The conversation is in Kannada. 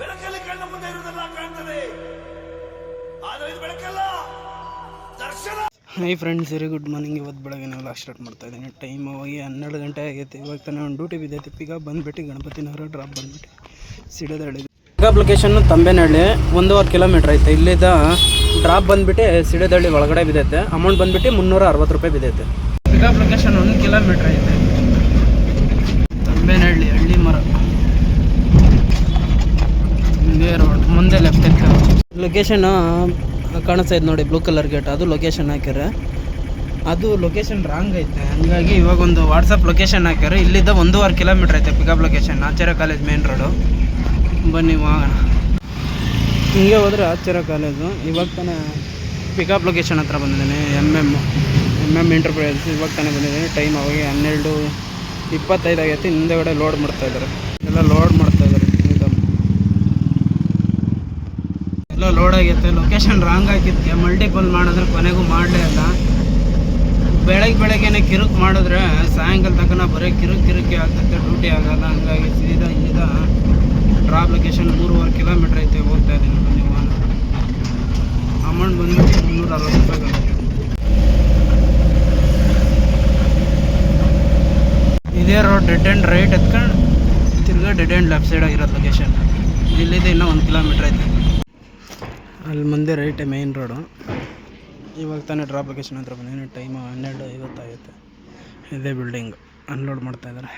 ಬೆಳಕಲ್ಲಿ ಕಣ್ಣ ಮುಂದೆ ಇರುವುದೆಲ್ಲ ಕಾಣ್ತದೆ. ಆದರೆ ಇದು ಬೆಳಕಲ್ಲ ದರ್ಶನ. Hi friends very good morning ಇವತ್ತು ಬೆಳಗ್ಗೆ ನಾವು ಸ್ಟಾರ್ಟ್ ಮಾಡ್ತಾ ಇದ್ದೀನಿ. ಟೈಮ್ ಹೋಗಿ ಹನ್ನೆರಡು ಗಂಟೆ ಆಗೈತೆ ಇವಾಗ ತಾನೇ ಒಂದು ಡ್ಯೂಟಿ ಬಿದ್ದೈತೆ ಪಿಕಪ್ ಬಂದುಬಿಟ್ಟು ಗಣಪತಿ ನಗರ ಡ್ರಾಪ್ ಬಂದ್ಬಿಟ್ಟು ಸಿಡದಹಳ್ಳಿ. ಪಿಕಪ್ ಲೊಕೇಶನ್ನು ತಂಬೇನಹಳ್ಳಿ ಒಂದೂವರೆ ಕಿಲೋಮೀಟ್ರ್ ಐತೆ. ಇಲ್ಲಿದ್ದ ಡ್ರಾಪ್ ಬಂದುಬಿಟ್ಟು ಸಿಡದಹಳ್ಳಿ ಒಳಗಡೆ ಬಿದ್ದೈತೆ. ಅಮೌಂಟ್ ಬಂದುಬಿಟ್ಟು ಮುನ್ನೂರ ಅರವತ್ತು ರೂಪಾಯಿ ಬಿದ್ದೈತೆ. ಪಿಕಪ್ ಲೊಕೇಶನ್ ಒಂದು ಕಿಲೋಮೀಟ್ರ್ ಐತೆ ತಂಬೇನಹಳ್ಳಿ ಹಳ್ಳಿ ಮರ ಹಿಂಗೆ ರೋಡ್ ಮುಂದೆ ಲೆಫ್ಟ್ ಲೊಕೇಶನ್ ಕಾಣಿಸ್ತಾ ಇದೆ ನೋಡಿ ಬ್ಲೂ ಕಲರ್ ಗೇಟ್ ಅದು ಲೊಕೇಶನ್ ಹಾಕ್ಯಾರೆ. ಅದು ಲೊಕೇಶನ್ ರಾಂಗ್ ಐತೆ. ಹಂಗಾಗಿ ಇವಾಗ ಒಂದು ವಾಟ್ಸಪ್ ಲೊಕೇಶನ್ ಹಾಕ್ಯಾರ. ಇಲ್ಲಿದ್ದ ಒಂದೂವರೆ ಕಿಲೋಮೀಟ್ರ್ ಐತೆ pickup location Acharya college main road ಬನ್ನಿ ಹೋಗೋಣ. ಹಿಂಗೆ ಹೋದ್ರೆ ಆಚಾರ್ಯ ಕಾಲೇಜು ಇವಾಗ ತಾನೇ ಪಿಕಪ್ ಲೊಕೇಶನ್ ಹತ್ರ ಬಂದಿದ್ದೀನಿ. M M M M enterprise ಇವಾಗ ತಾನೇ ಬಂದಿದ್ದೀನಿ. ಟೈಮ್ ಅವಾಗ ಹನ್ನೆರಡು ಇಪ್ಪತ್ತೈದು ಆಗೈತೆ. ಹಿಂದೆಗಡೆ ಲೋಡ್ ಮಾಡ್ತಾ ಇದ್ದಾರೆ. ಎಲ್ಲ ಲೋಡ್ ಮಾಡ್ತಾ ಇದ್ದಾರೆ ಎಲ್ಲ ಲೋಡ್ ಆಗೈತೆ ಲೊಕೇಶನ್ ರಾಂಗ್ ಆಗಿತ್ತು ಮಲ್ಟಿಪಲ್ ಮಾಡಿದ್ರೆ ಕೊನೆಗೂ ಮಾಡಲೇ ಇಲ್ಲ. ಬೆಳಗ್ಗೆ ಬೆಳಗ್ಗೆನೆ ಕಿರುಕ್ ಮಾಡಿದ್ರೆ ಸಾಯಂಕಾಲ ತನಕ ಬರೀ ಕಿರುಕ್ ಕಿರುಕಿ ಆಗ್ತೈತೆ ಡ್ಯೂಟಿ ಆಗಲ್ಲ, ಹಂಗಾಗಿ ಸೀದಾ ಇಲ್ಲಿದ ಡ್ರಾಪ್ ಲೊಕೇಶನ್ ಮೂರುವರೆ ಕಿಲೋಮೀಟ್ರ್ ಐತೆ ಹೋಗ್ತಾ ಇದ್ದೀನಿ ಒಂದು ಅಮೌಂಟ್ ಬಂದ್ಬಿಟ್ಟು ಮುನ್ನೂರ ಅರವತ್ತು ರೂಪಾಯಿ ಆಗುತ್ತೆ ಇದೇ ರೋಡ್ ಡೆಡ್ ಆ್ಯಂಡ್ ರೈಟ್ ಎತ್ಕೊಂಡು ತಿರ್ಗಾ ಡೆಡ್ ಆ್ಯಂಡ್ ಲೆಫ್ಟ್ ಸೈಡ್ ಆಗಿರೋದು ಲೊಕೇಶನ್ ಇಲ್ಲಿದೆ ಇನ್ನೂ ಒಂದು ಕಿಲೋಮೀಟ್ರ್ ಐತೆ. ಅಲ್ಲಿ ಮುಂದೆ ರೈಟೇ ಮೇಯ್ನ್ ರೋಡು. ಇವಾಗ ತಾನೇ ಡ್ರಾಪ್ ಲೊಕೇಶನ್ ಹತ್ರ ಬಂದಿದ್ದೀನಿ. ಟೈಮ್ ಹನ್ನೆರಡು ಐವತ್ತಾಗುತ್ತೆ. ಇದೇ ಬಿಲ್ಡಿಂಗ್ ಅನ್ಲೋಡ್ ಮಾಡ್ತಾ ಇದ್ದಾರೆ.